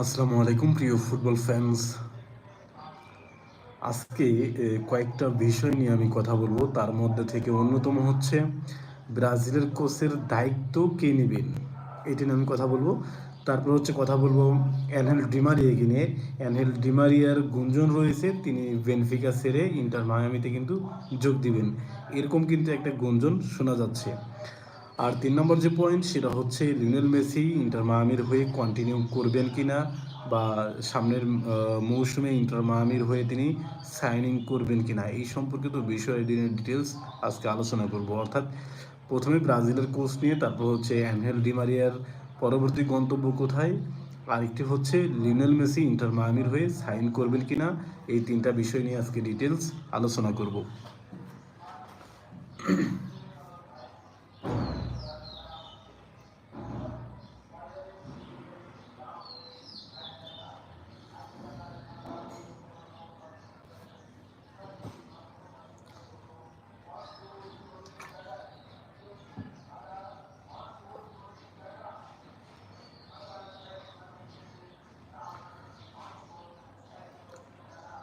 আসসালামু আলাইকুম, প্রিয় ফুটবল ফ্যান্স আজকে কয়েকটা বিষয় নিয়ে আমি কথা বলব। তার মধ্যে থেকে অন্যতম হচ্ছে, ব্রাজিলের কোচের দায়িত্ব কে নেবেন? এটি নিয়ে আমি কথা বলব। তারপর হচ্ছে কথা বলব অ্যানহেল ডিমারিয়াকে নিয়ে। অ্যানহেল ডিমারিয়ার গুঞ্জন রয়েছে, তিনি বেনফিকা সেরে ইন্টার মায়ামিতে কিন্তু যোগ দিবেন। এরকম কিন্তু একটা গুঞ্জন শোনা যাচ্ছে। আর তিন নম্বর যে পয়েন্ট সেটা হচ্ছে লিওনেল মেসি, ইন্টার মায়ামির হয়ে কন্টিনিউ করবেন কি না বা সামনের মৌসুমে ইন্টার মায়ামির হয়ে তিনি সাইনিং করবেন কিনা, এই সম্পর্কিত বিষয় ডিটেলস আজকে আলোচনা করব। অর্থাৎ প্রথমে ব্রাজিলের কোচ নিয়ে, তারপর হচ্ছে অ্যানহেল ডিমারিয়ার পরবর্তী গন্তব্য কোথায়, আরেকটি হচ্ছে লিওনেল মেসি, ইন্টার মায়ামির হয়ে সাইন করবেন কিনা, এই তিনটা বিষয় নিয়ে আজকে ডিটেলস আলোচনা করব।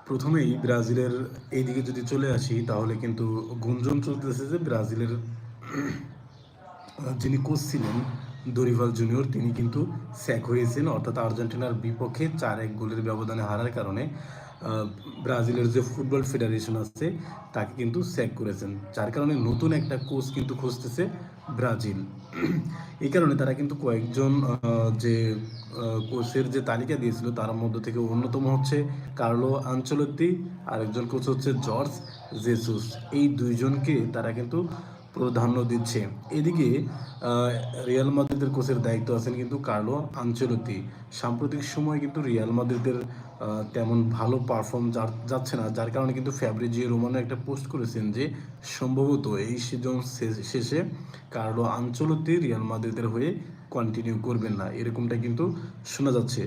প্রথমেই ব্রাজিলের এইদিকে যদি চলে আসি, তাহলে কিন্তু গুঞ্জন চলতেছে যে ব্রাজিলের, যিনি কোচ ছিলেন, দরিভাল জুনিয়র, তিনি কিন্তু স্যাক হয়েছেন। অর্থাৎ আর্জেন্টিনার বিপক্ষে চার এক গোলের ব্যবধানে হারার কারণে ব্রাজিলের যে ফুটবল ফেডারেশন আছে, তাকে কিন্তু স্যাক করেছেন। যার কারণে নতুন একটা কোচ কিন্তু খুঁজতেছে ব্রাজিল। এই কারণে তারা কিন্তু কয়েকজন যে কোচের যে তালিকা দিয়েছিল, তার মধ্যে থেকে অন্যতম হচ্ছে কার্লো আঞ্চলত্তি আরেকজন কোচ হচ্ছে জর্জ জেসুস। এই দুইজনকে তারা কিন্তু প্রাধান্য দিচ্ছে। এদিকে রিয়াল মাদ্রিদের কোচের দায়িত্ব আছেন কিন্তু কার্লো আঞ্চলতি সাম্প্রতিক সময় কিন্তু রিয়াল মাদ্রিদের তেমন ভালো পারফর্ম যাচ্ছে না। যার কারণে কিন্তু ফ্যাব্রিজিও রোমানো একটা পোস্ট করেছেন যে, সম্ভবত এই সিজন শেষে কার্লো আঞ্চলতি রিয়াল মাদ্রিদের হয়ে কন্টিনিউ করবেন না। এরকমটা কিন্তু শোনা যাচ্ছে।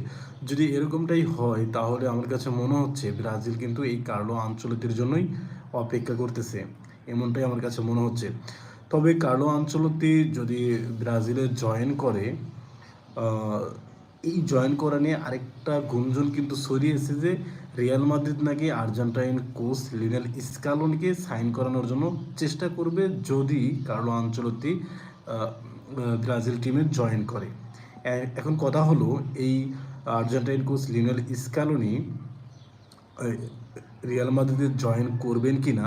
যদি এরকমটাই হয়, তাহলে আমার কাছে মনে হচ্ছে ব্রাজিল কিন্তু এই কার্লো আঞ্চলতির জন্যই অপেক্ষা করতেছে। এমনটাই আমার কাছে মনে হচ্ছে। তবে কার্লো আঞ্চলতি যদি ব্রাজিলে জয়েন করে এই জয়েন করা নিয়ে আরেকটা গুঞ্জন কিন্তু ছড়িয়েছে যে রিয়াল মাদ্রিদ নাকি আর্জেন্টাইন কোচ লিনেল স্কালোনকে সাইন করানোর জন্য চেষ্টা করবে যদি কার্লো আঞ্চলতি ব্রাজিল টিমে জয়েন করে। এখন কথা হলো এই Argentine coach Lionel Scaloni Real মাদ্রিদে join করবেন কি না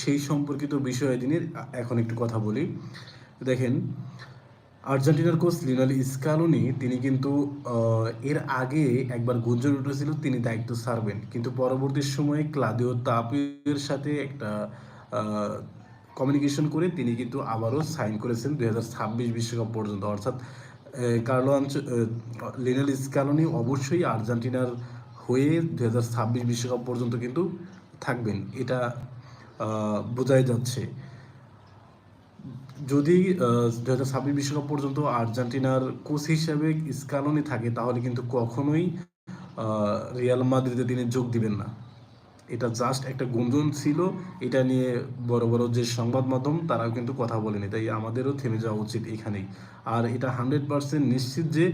সেই সম্পর্কিত বিষয়ে তিনি এখন একটু কথা বলি। দেখেন আর্জেন্টিনার কোচ লিনাল স্কালোনি, তিনি কিন্তু এর আগে একবার গুঞ্জন উঠেছিল, তিনি দায়িত্ব ছাড়বেন। কিন্তু পরবর্তী সময়ে ক্লাদিও তাপের সাথে একটা কমিউনিকেশন করে তিনি কিন্তু আবারও সাইন করেছেন দুই হাজার ছাব্বিশ বিশ্বকাপ পর্যন্ত। অর্থাৎ কার্লো আঞ্চ লিনাল স্কালোনি অবশ্যই আর্জেন্টিনার হয়ে দুই হাজার ছাব্বিশ বিশ্বকাপ পর্যন্ত কিন্তু থাকবেন। এটা বোঝাই যাচ্ছে। যদি দু হাজার ছাব্বিশ বিশ্বকাপ পর্যন্ত আর্জেন্টিনার কোচ হিসেবে স্কালোনি থাকে, তাহলে কিন্তু কখনোই রিয়াল মাদ্রিদে তিনি যোগ দিবেন না। এটা জাস্ট একটা গুঞ্জন ছিল, এটা নিয়ে বড় বড় যে সংবাদ মাধ্যম, তারাও কিন্তু কথা বলেনি, তাই আমাদেরও থেমে যাওয়া উচিত এখানেই। আর এটা হান্ড্রেড পার্সেন্ট নিশ্চিত যে,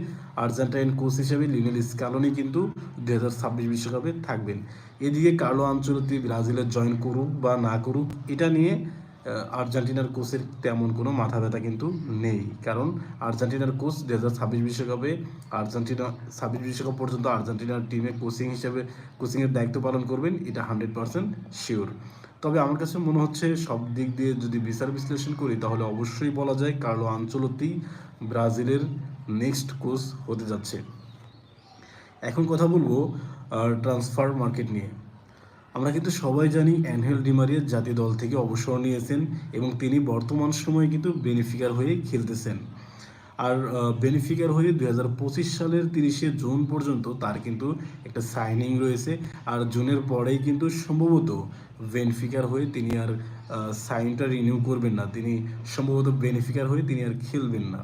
আর্জেন্টাইন কোচ হিসেবে লিনেল স্কালনি কিন্তু দু হাজার ছাব্বিশ বিশ্বকাপে থাকবেন। এদিকে কার্লো আঞ্চলতি ব্রাজিলের জয়েন করুক বা না করুক, এটা নিয়ে আর্জেন্টিনার কোচের তেমন কোনো মাথা ব্যথা কিন্তু নেই। কারণ আর্জেন্টিনার কোচ দু হাজার ছাব্বিশ বিশ্বকাপে আর্জেন্টিনা ছাব্বিশ বিশ্বকাপ পর্যন্ত আর্জেন্টিনার টিমে কোচিং হিসেবে কোচিংয়ের দায়িত্ব পালন করবেন, এটা হান্ড্রেড পার্সেন্ট শিওর তবে আমার কাছে মনে হচ্ছে সব দিক দিয়ে যদি বিচার বিশ্লেষণ করি, তাহলে অবশ্যই বলা যায় কার্লো আঞ্চলতি ব্রাজিলের নেক্সট কোচ হতে যাচ্ছে। এখন কথা বলব ট্রান্সফার মার্কেট নিয়ে। আমরা কিন্তু সবাই জানি অ্যানহেল ডিমারিয়া জাতীয় দল থেকে অবসর নিয়েছেন এবং তিনি বর্তমান সময়ে কিন্তু বেনিফিকার হয়ে খেলতেছেন। আর বেনিফিকার হয়ে দুই হাজার পঁচিশ সালের তিরিশে জুন পর্যন্ত তার কিন্তু একটা সাইনিং রয়েছে। আর জুনের পরেই কিন্তু সম্ভবত বেনিফিকার হয়ে তিনি আর সাইনটা রিনিউ করবেন না। তিনি সম্ভবত বেনিফিকার হয়ে তিনি আর খেলবেন না।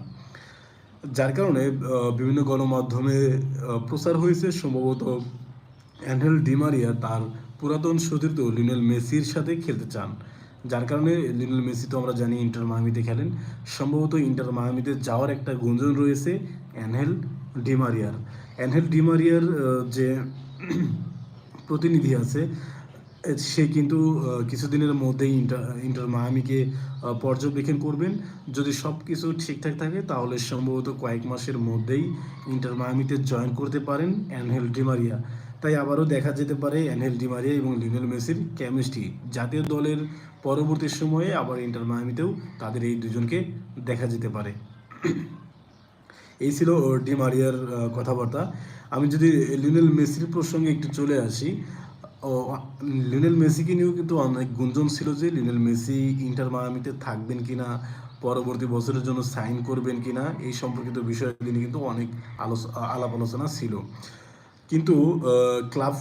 যার কারণে বিভিন্ন গণমাধ্যমে প্রচার হয়েছে। সম্ভবত অ্যান্ডেল ডিমারিয়া তার পুরাতন সতীর্থ লিনেল মেসির সাথে খেলতে চান। যার কারণে লিওনেল মেসি তো আমরা জানি ইন্টার মায়ামিতে খেলেন। সম্ভবত ইন্টার মায়ামিতে যাওয়ার একটা গুঞ্জন রয়েছে অ্যানহেল ডিমারিয়ার অ্যানহেল ডিমারিয়ার যে প্রতিনিধি আছে, সে কিন্তু কিছুদিনের মধ্যেই ইন্টার ইন্টার মায়ামিকে পর্যবেক্ষণ করবেন। যদি সব কিছু ঠিকঠাক থাকে, তাহলে সম্ভবত কয়েক মাসের মধ্যেই ইন্টার মায়ামিতে জয়েন করতে পারেন অ্যানহেল ডিমারিয়া তাই আবারও দেখা যেতে পারে অ্যানহেল ডিমারিয়া এবং লিওনেল মেসির কেমিস্ট্রি জাতীয় দলের পরবর্তী সময়ে আবার ইন্টার মায়ামিতেও তাদের এই দুজনকে দেখা যেতে পারে। এই ছিল ডি মারিয়ার কথাবার্তা। আমি যদি লিওনেল মেসির প্রসঙ্গে একটু চলে আসি লিওনেল মেসিকে নিয়েও কিন্তু অনেক গুঞ্জন ছিল যে লিওনেল মেসি ইন্টার মায়ামিতে থাকবেন কিনা, পরবর্তী বছরের জন্য সাইন করবেন কিনা, এই সম্পর্কিত বিষয় নিয়ে কিন্তু অনেক আলোচ, আলাপ আলোচনা ছিল। কিন্তু ক্লাব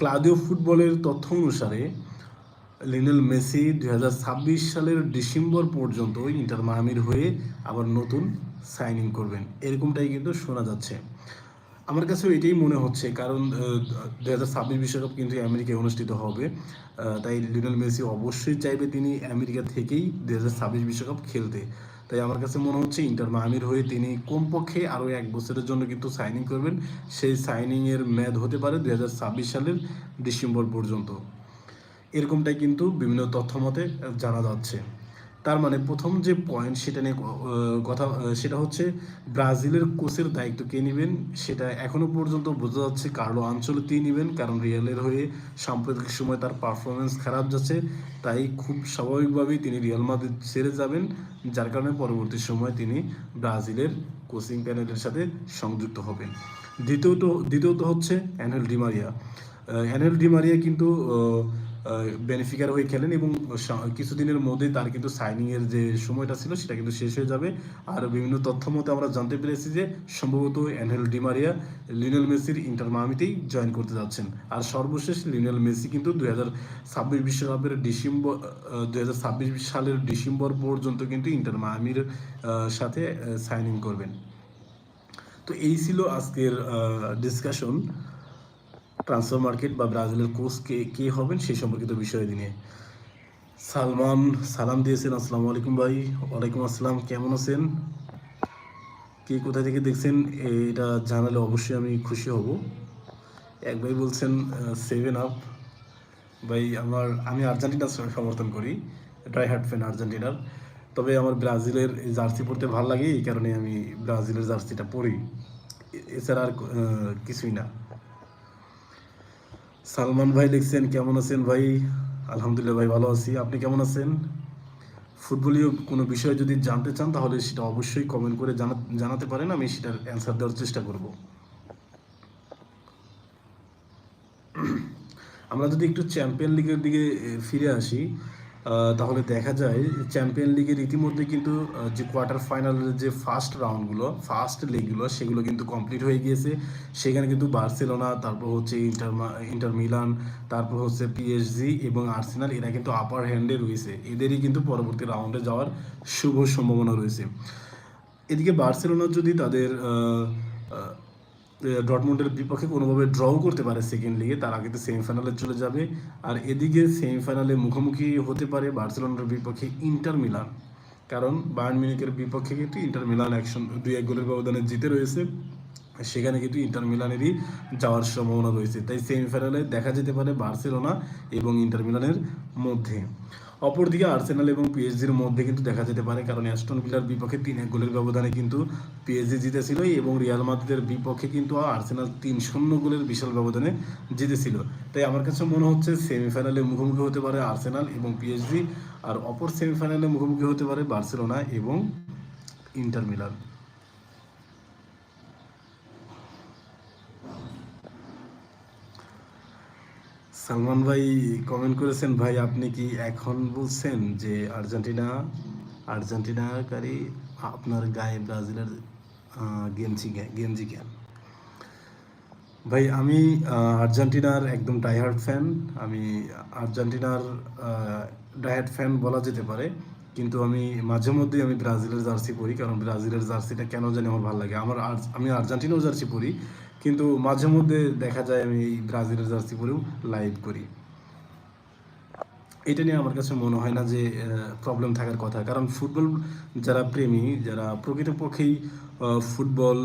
ক্লাদীয় ফুটবলের তথ্য অনুসারে লিনেল মেসি দুই হাজার ছাব্বিশ সালের ডিসেম্বর পর্যন্ত ইন্টার মায়ামির হয়ে আবার নতুন সাইনিং করবেন। এরকমটাই কিন্তু শোনা যাচ্ছে। আমার কাছেও এটাই মনে হচ্ছে, কারণ দু হাজার ছাব্বিশ বিশ্বকাপ কিন্তু আমেরিকায় অনুষ্ঠিত হবে। তাই লিওনেল মেসি অবশ্যই চাইবে তিনি আমেরিকা থেকেই দু হাজার ছাব্বিশ বিশ্বকাপ খেলতে। তাই আমার কাছে মনে হচ্ছে ইন্টার মায়ামির হয়ে তিনি কমপক্ষে আরও এক বছরের জন্য কিন্তু সাইনিং করবেন। সেই সাইনিংয়ের মেয়াদ হতে পারে দু হাজার ছাব্বিশ সালের ডিসেম্বর পর্যন্ত। এরকমটাই কিন্তু বিভিন্ন তথ্য মতে জানা যাচ্ছে। তার মানে প্রথম যে পয়েন্ট সেটা নিয়ে কথা সেটা হচ্ছে ব্রাজিলের কোচের দায়িত্ব কে নেবেন সেটা এখনও পর্যন্ত বোঝা যাচ্ছে। কার্লো আঞ্চলতি নেবেন, কারণ রিয়ালের হয়ে সাম্প্রতিক সময় তার পারফরমেন্স খারাপ যাচ্ছে। তাই খুব স্বাভাবিকভাবেই তিনি রিয়াল মাদ্রিদ ছেড়ে যাবেন, যার কারণে পরবর্তী সময় তিনি ব্রাজিলের কোচিং প্যানেলের সাথে সংযুক্ত হবেন। দ্বিতীয়ত দ্বিতীয়ত হচ্ছে অ্যানেল ডিমারিয়া অ্যানেল ডিমারিয়া কিন্তু বেনিফিকার হয়ে খেলেন এবং কিছুদিনের মধ্যেই তার কিন্তু সাইনিংয়ের যে সময়টা ছিল সেটা কিন্তু শেষ হয়ে যাবে। আর বিভিন্ন তথ্য মতে আমরা জানতে পেরেছি যে সম্ভবত অ্যানেল ডিমারিয়া লিওনেল মেসির ইন্টার মামিতেই জয়েন করতে যাচ্ছেন। আর সর্বশেষ লিনেল মেসি কিন্তু দুই হাজার ছাব্বিশ বিশ্বকাপের ডিসেম্বর দুই হাজার ছাব্বিশ সালের ডিসেম্বর পর্যন্ত কিন্তু ইন্টার মায়ামির আহ, সাথে সাইনিং করবেন। তো এই ছিল আজকের ডিসকাশন ট্রান্সফার মার্কেট বা ব্রাজিলের কোচ কে কে হবেন সেই সম্পর্কিত বিষয় নিয়ে। সালমান, সালাম দিয়েছেন, আসসালামু আলাইকুম ভাই। ওয়ালাইকুম আসসালাম, কেমন আছেন? কে কোথা থেকে দেখছেন? এটা জানালে অবশ্যই আমি খুশি হব। এক ভাই বলছেন সেভেন আপ ভাই, আমার, আমি আর্জেন্টিনার সমর্থন করি। ড্রাই হার্ট ফ্যান আর্জেন্টিনার। তবে আমার ব্রাজিলের জার্সি পরতে ভালো লাগে, এই কারণে আমি ব্রাজিলের জার্সিটা পরি। এছাড়া আর কিছুই না। সালমান ভাই লিখছেন কেমন আছেন ভাই? আলহামদুলিল্লাহ ভাই ভালো আছি। আপনি কেমন আছেন? ফুটবলীয় কোনো বিষয়ে যদি জানতে চান, তাহলে সেটা অবশ্যই কমেন্ট করে জানা জানাতে পারেন। আমি সেটার অ্যান্সার দেওয়ার চেষ্টা করব। আমরা যদি একটু চ্যাম্পিয়ন লিগের দিকে ফিরে আসি তাহলে দেখা যায় চ্যাম্পিয়ন লিগের ইতিমধ্যে কিন্তু যে কোয়ার্টার ফাইনালের যে ফার্স্ট রাউন্ডগুলো ফার্স্ট লিগগুলো সেগুলো কিন্তু কমপ্লিট হয়ে গিয়েছে। সেখানে কিন্তু বার্সেলোনা, তারপর হচ্ছে ইন্টার ইন্টার মিলান তারপর হচ্ছে পিএসজি এবং আর্সেনাল এরা কিন্তু আপার হ্যান্ডে রয়েছে। এদেরই কিন্তু পরবর্তী রাউন্ডে যাওয়ার শুভ সম্ভাবনা রয়েছে। এদিকে বার্সেলোনা যদি তাদের ডটমুন্ডের বিপক্ষে কোনোভাবে ড্রও করতে পারে সেকেন্ড লিগে তার আগে তো সেমিফাইনালে চলে যাবে। আর এদিকে সেমিফাইনালে মুখোমুখি হতে পারে বার্সেলোনার বিপক্ষে ইন্টার মিলান। কারণ বায়ার্ন মিউনিকের বিপক্ষে কিন্তু ইন্টার মিলান একশো দুই এক গোলের ব্যবধানে জিতে রয়েছে। সেখানে কিন্তু ইন্টার মিলানেরই যাওয়ার সম্ভাবনা রয়েছে। তাই সেমিফাইনালে দেখা যেতে পারে বার্সেলোনা এবং ইন্টার মিলানের মধ্যে। অপরদিকে আর্সেনাল এবং পিএসজির মধ্যে কিন্তু দেখা যেতে পারে, কারণ অ্যাস্টন ভিলার বিপক্ষে তিন এক গোলের ব্যবধানে কিন্তু পিএসজি জিতেছিল এবং রিয়াল মাদ্রিদের বিপক্ষে কিন্তু আর্সেনাল তিন শূন্য গোলের বিশাল ব্যবধানে জিতেছিল। তাই আমার কাছে মনে হচ্ছে সেমিফাইনালে মুখোমুখি হতে পারে আর্সেনাল এবং পিএসজি, আর অপর সেমিফাইনালে মুখোমুখি হতে পারে বার্সেলোনা এবং ইন্টার মিলান। সালমান ভাই কমেন্ট করেছেন, ভাই, আপনি কি এখন বলছেন যে আর্জেন্টিনা, আর্জেন্টিনাকারী আপনার গায়ে ব্রাজিলের গেঞ্জি গেঞ্জি ক্যান ভাই, আমি আর্জেন্টিনার একদম ডাইহার্ড ফ্যান আমি আর্জেন্টিনার ডাইহার্ড ফ্যান বলা যেতে পারে। কিন্তু আমি মাঝে মধ্যে আমি ব্রাজিলের জার্সি পরি, কারণ ব্রাজিলের জার্সিটা কেন জানি আমার ভালো লাগে। আমার আমি আর্জেন্টিনাও জার্সি পরি, কিন্তু মাঝে মধ্যে দেখা যায় আমি এই ব্রাজিলের জার্সি পরেও লাইভ করি। এটা নিয়ে আমার কাছে মনে হয় না যে প্রবলেম থাকার কথা। কারণ ফুটবল যারা প্রেমী, যারা প্রকৃতপক্ষেই ফুটবল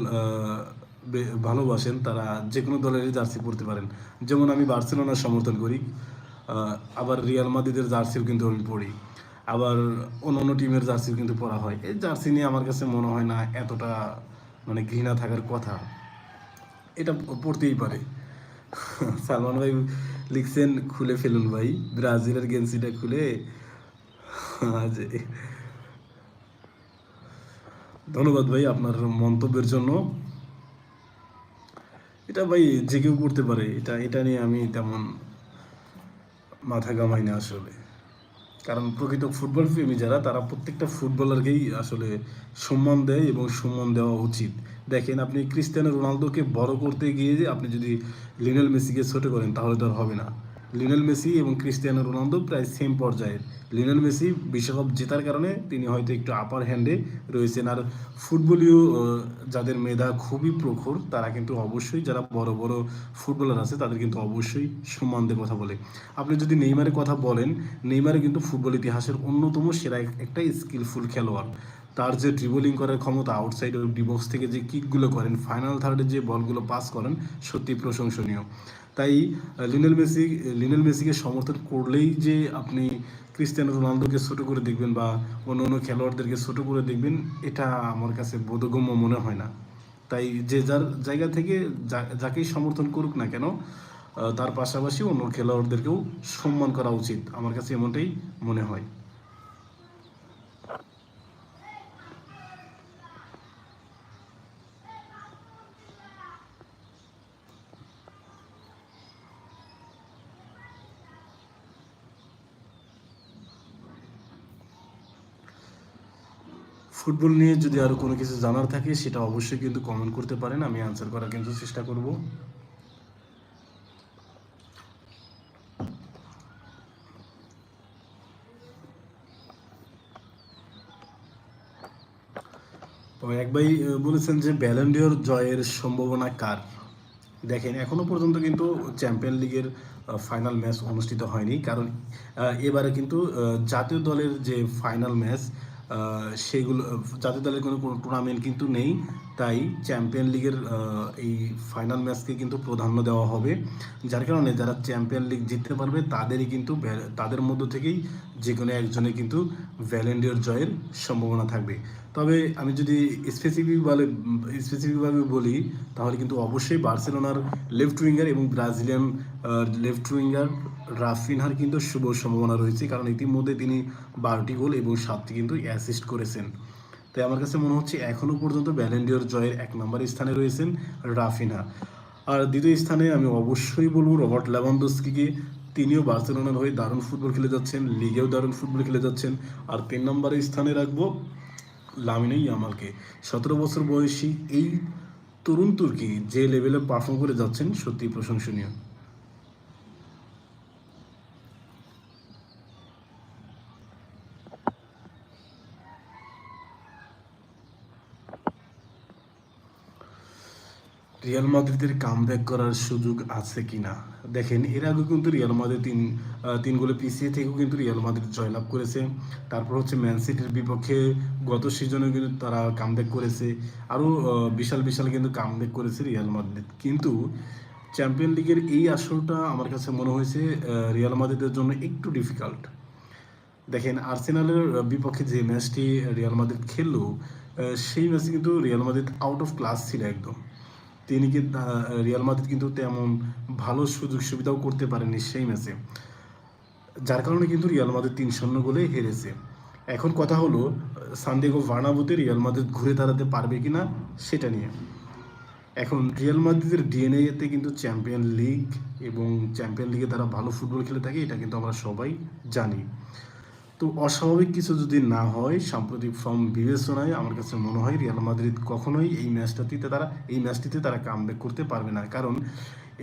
ভালোবাসেন, তারা যে কোনো দলেরই জার্সি পরতে পারেন। যেমন আমি বার্সেলোনার সমর্থন করি আবার রিয়াল মাদ্রিদের জার্সিও কিন্তু আমি পড়ি আবার অন্য অন্য টিমের জার্সিও কিন্তু পরা হয়। এই জার্সি নিয়ে আমার কাছে মনে হয় না এতটা মানে ঘৃণা থাকার কথা। এটা পড়তেই পারে। সালমান ভাই লিখছেন, খুলে ফেলুন ভাই। ব্রাজিলের গেঞ্জিটা খুলে। ধন্যবাদ ভাই আপনার মন্তব্যের জন্য। এটা ভাই যে কেউ করতে পারে, এটা এটা নিয়ে আমি তেমন মাথা ঘামাই না আসলে। কারণ প্রকৃত ফুটবল প্রেমী যারা, তারা প্রত্যেকটা ফুটবলারকেই আসলে সম্মান দেয় এবং সম্মান দেওয়া উচিত। দেখেন আপনি ক্রিস্টিয়ানো রোনালদোকে বড় করতে গিয়ে আপনি যদি লিওনেল মেসিকে ছোট করেন, তাহলে তো আর হবে না। লিওনেল মেসি এবং ক্রিস্টিয়ানো রোনালদো প্রায় সেম পর্যায়ের। লিওনেল মেসি বিশ্বকাপ জেতার কারণে তিনি হয়তো একটু আপার হ্যান্ডে রয়েছেন। আর ফুটবলীয় যাদের মেধা খুবই প্রখর, তারা কিন্তু অবশ্যই, যারা বড় বড় ফুটবলার আছে, তাদের কিন্তু অবশ্যই সম্মান কথা বলে। আপনি যদি নেইমারের কথা বলেন নেইমারে কিন্তু ফুটবল ইতিহাসের অন্যতম সেরা এক- একটা স্কিলফুল খেলোয়াড়। তার যে ড্রিবলিং করার ক্ষমতা আউটসাইড ডিবক্স থেকে যে কিকগুলো করেন ফাইনাল থার্ডে যে বলগুলো পাস করেন সত্যি প্রশংসনীয়। তাই আহ, লিওনেল মেসি লিওনেল মেসিকে সমর্থন করলেই যে আপনি ক্রিস্টিয়ানো রোনালদোকে ছোট করে দেখবেন বা অন্য অন্য খেলোয়াড়দেরকে ছোট করে দেখবেন এটা আমার কাছে বোধগম্য মনে হয় না। তাই যে যার জায়গা থেকে যাকেই সমর্থন করুক না কেন তার পাশাপাশি অন্য খেলোয়াড়দেরকেও সম্মান করা উচিত। আমার কাছে এমনটাই মনে হয়। ফুটবল নিয়ে যদি আরও কোনো কিছু জানার থাকে, সেটা অবশ্যই কিন্তু কমেন্ট করতে পারেন, আমি আনসার করার কিন্তু চেষ্টা করব। এক ভাই বলেছেন যে ব্যালেন্ডিয়র জয়ের সম্ভাবনা কার? দেখেন, এখনও পর্যন্ত কিন্তু চ্যাম্পিয়ন লিগের ফাইনাল ম্যাচ অনুষ্ঠিত হয়নি, কারণ এবারে কিন্তু জাতীয় দলের যে ফাইনাল ম্যাচ সেগুলো জাতীয় দলের কোনো টুর্নামেন্ট কিন্তু নেই। তাই চ্যাম্পিয়ন লিগের এই ফাইনাল ম্যাচকে কিন্তু প্রাধান্য দেওয়া হবে। যার কারণে যারা চ্যাম্পিয়ন লিগ জিততে পারবে, তাদেরই কিন্তু তাদের মধ্য থেকেই যে কোনো একজনের কিন্তু ভ্যালেন্ডিয়র জয়ের সম্ভাবনা থাকবে। তবে আমি যদি স্পেসিফিকভাবে স্পেসিফিকভাবে বলি, তাহলে কিন্তু অবশ্যই বার্সেলোনার লেফট উইঙ্গার এবং ব্রাজিলিয়ান লেফট উইঙ্গার রাফিনহার কিন্তু শুভ সম্ভাবনা রয়েছে। কারণ ইতিমধ্যে তিনি বারোটি গোল এবং সাতটি কিন্তু অ্যাসিস্ট করেছেন। তাই আমার কাছে মনে হচ্ছে এখনও পর্যন্ত ব্যালেন্ডিয়র জয়ের এক নম্বর স্থানে রয়েছেন রাফিনা। আর দ্বিতীয় স্থানে আমি অবশ্যই বলব রবার্ট লেভানদস্কিকে তিনিও বার্সেলোনার হয়ে দারুণ ফুটবল খেলে যাচ্ছেন, লিগেও দারুণ ফুটবল খেলে যাচ্ছেন। আর তিন নম্বরে স্থানে রাখব লামিনে ইয়ামালকে। সতেরো বছর বয়সী এই তরুণ তুর্কি যে লেভেলে পারফর্ম করে যাচ্ছেন সত্যি প্রশংসনীয়। রিয়াল মাদ্রিদের কামব্যাক করার সুযোগ আছে কিনা? দেখেন, এর আগে কিন্তু রিয়াল মাদ্রিদ তিন তিন গোলে পিছিয়ে থেকেও কিন্তু রিয়াল মাদ্রিদ জয়লাভ করেছে। তারপর হচ্ছে ম্যান সিটির বিপক্ষে গত সিজনে কিন্তু তারা কামব্যাক করেছে। আরও বিশাল বিশাল কিন্তু কামব্যাক করেছে রিয়াল মাদ্রিদ কিন্তু চ্যাম্পিয়ন লিগের এই আসরটা আমার কাছে মনে হয়েছে রিয়াল মাদ্রিদের জন্য একটু ডিফিকাল্ট দেখেন আর্সেনালের বিপক্ষে যে ম্যাচটি রিয়াল মাদ্রিদ খেললো সেই ম্যাচে কিন্তু Real Madrid out of class ছিল একদম। তিনি কিন্তু রিয়াল মাদ্রিদ কিন্তু তেমন ভালো সুযোগ সুবিধাও করতে পারেনি সেই ম্যাচে। যার কারণে কিন্তু রিয়াল মাদ্রিদ তিন শূন্য গোলে হেরেছে। এখন কথা হলো সান্দিগো ভার্নাবুতে রিয়াল মাদ্রিদ ঘুরে দাঁড়াতে পারবে কিনা সেটা নিয়ে। এখন রিয়াল মাদ্রিদের ডিএনএতে কিন্তু চ্যাম্পিয়ন লিগ এবং চ্যাম্পিয়ন লিগে তারা ভালো ফুটবল খেলে থাকে, এটা কিন্তু আমরা সবাই জানি। তো অস্বাভাবিক কিছু যদি না হয়, সাম্প্রতিক ফর্ম বিবেচনায় আমার কাছে মনে হয় রিয়াল মাদ্রিদ কখনোই এই ম্যাচটাতে তারা, এই ম্যাচটিতে তারা কামব্যাক করতে পারবে না। কারণ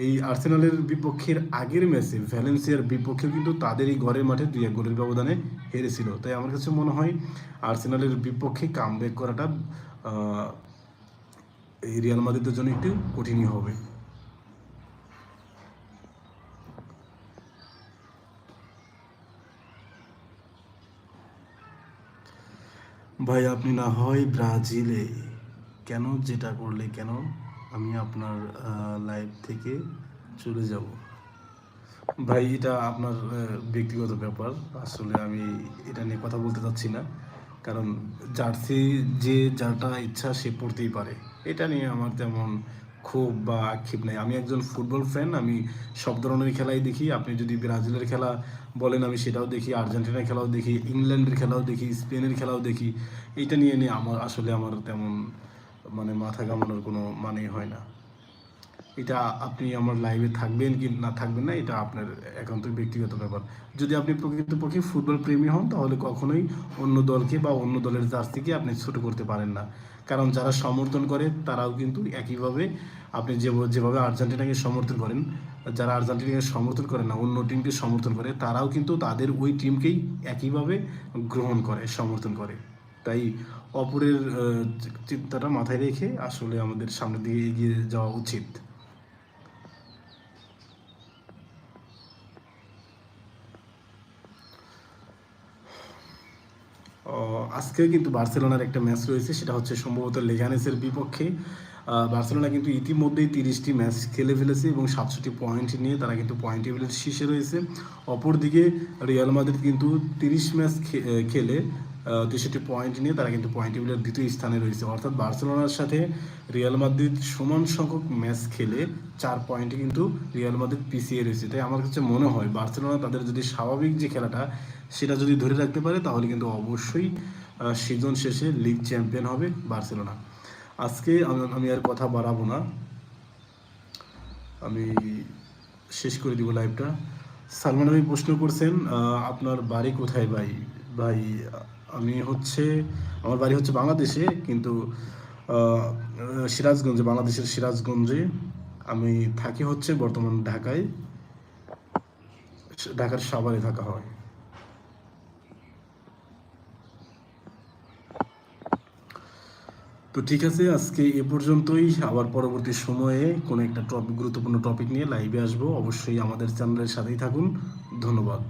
এই আর্সেনালের বিপক্ষের আগের ম্যাচে, ভ্যালেন্সিয়ার বিপক্ষে কিন্তু তাদের এই ঘরের মাঠে দুই এক গোলের ব্যবধানে হেরেছিল। তাই আমার কাছে মনে হয় আর্সেনালের বিপক্ষে কামব্যাক করাটা এই রিয়াল মাদ্রিদের জন্য একটু কঠিনই হবে। ভাই, আপনি না হয় ব্রাজিলে। কেন যেটা করলে, কেন আমি আপনার লাইফ থেকে চলে যাব? ভাই, এটা আপনার ব্যক্তিগত ব্যাপার। আসলে আমি এটা নিয়ে কথা বলতে চাচ্ছি না। কারণ জার্সি যে যারটা ইচ্ছা সে পড়তেই পারে। এটা নিয়ে আমার তেমন ক্ষোভ বা আক্ষেপ নেই। আমি একজন ফুটবল ফ্যান আমি সব ধরনের খেলাই দেখি। আপনি যদি ব্রাজিলের খেলা বলেন, আমি সেটাও দেখি, আর্জেন্টিনার খেলাও দেখি, ইংল্যান্ডের খেলাও দেখি, স্পেনের খেলাও দেখি। এটা নিয়ে নিয়ে আমার, আসলে আমার তেমন মানে মাথা কামানোর কোনো মানেই হয় না। এটা আপনি আমার লাইভে থাকবেন কি না থাকবেন না, এটা আপনার একান্ত ব্যক্তিগত ব্যাপার। যদি আপনি প্রকৃতপক্ষে ফুটবল প্রেমী হন, তাহলে কখনোই অন্য দলকে বা অন্য দলের জার্সিকে আপনি ছোট করতে পারেন না। কারণ যারা সমর্থন করে, তারাও কিন্তু একইভাবে আপনি যে, যেভাবে আর্জেন্টিনাকে সমর্থন করেন, যারা আর্জেন্টিনাকে সমর্থন করে না, অন্য টিমকে সমর্থন করে, তারাও কিন্তু তাদের ওই টিমকেই একইভাবে গ্রহণ করে, সমর্থন করে। তাই অপরের চিন্তাটা মাথায় রেখে আসলে আমাদের সামনের দিকে এগিয়ে যাওয়া উচিত। আজকে কিন্তু বার্সেলোনার একটা ম্যাচ রয়েছে, সেটা হচ্ছে সম্ভবত লেগানেসের বিপক্ষে। বার্সেলোনা কিন্তু ইতিমধ্যেই তিরিশটি ম্যাচ খেলে ফেলেছে এবং সাতষট্টি পয়েন্ট নিয়ে তারা কিন্তু পয়েন্ট টেবিলের শীর্ষে রয়েছে। অপরদিকে রিয়াল মাদ্রিদ কিন্তু তিরিশ ম্যাচ খেলে তেষট্টি পয়েন্ট নিয়ে তারা কিন্তু পয়েন্ট টেবিলের দ্বিতীয় স্থানে রয়েছে। অর্থাৎ বার্সেলোনার সাথে রিয়াল মাদ্রিদ সমান সংখ্যক ম্যাচ খেলে চার পয়েন্টে কিন্তু রিয়াল মাদ্রিদ পিছিয়ে রয়েছে। তাই আমার কাছে মনে হয় বার্সেলোনা তাদের যদি স্বাভাবিক যে খেলাটা সেটা যদি ধরে রাখতে পারে, তাহলে কিন্তু অবশ্যই সিজন শেষে লিগ চ্যাম্পিয়ন হবে বার্সেলোনা। আজকে আমি- আর কথা বাড়াবো না। আমি শেষ করে দিব লাইভটা সালমান আমি প্রশ্ন করছেন আপনার বাড়ি কোথায় ভাই? ভাই আমি হচ্ছে, আমার বাড়ি হচ্ছে বাংলাদেশে, কিন্তু সিরাজগঞ্জে, বাংলাদেশের সিরাজগঞ্জে আমি থাকি হচ্ছে বর্তমান ঢাকায়। ঢাকার সাভারে থাকা হয়। তো ঠিক আছে, আজকে এ পর্যন্তই। আবার পরবর্তী সময়ে কোনো একটা টপিক গুরুত্বপূর্ণ টপিক নিয়ে লাইভে আসব। অবশ্যই আমাদের চ্যানেলের সাথেই থাকুন। ধন্যবাদ।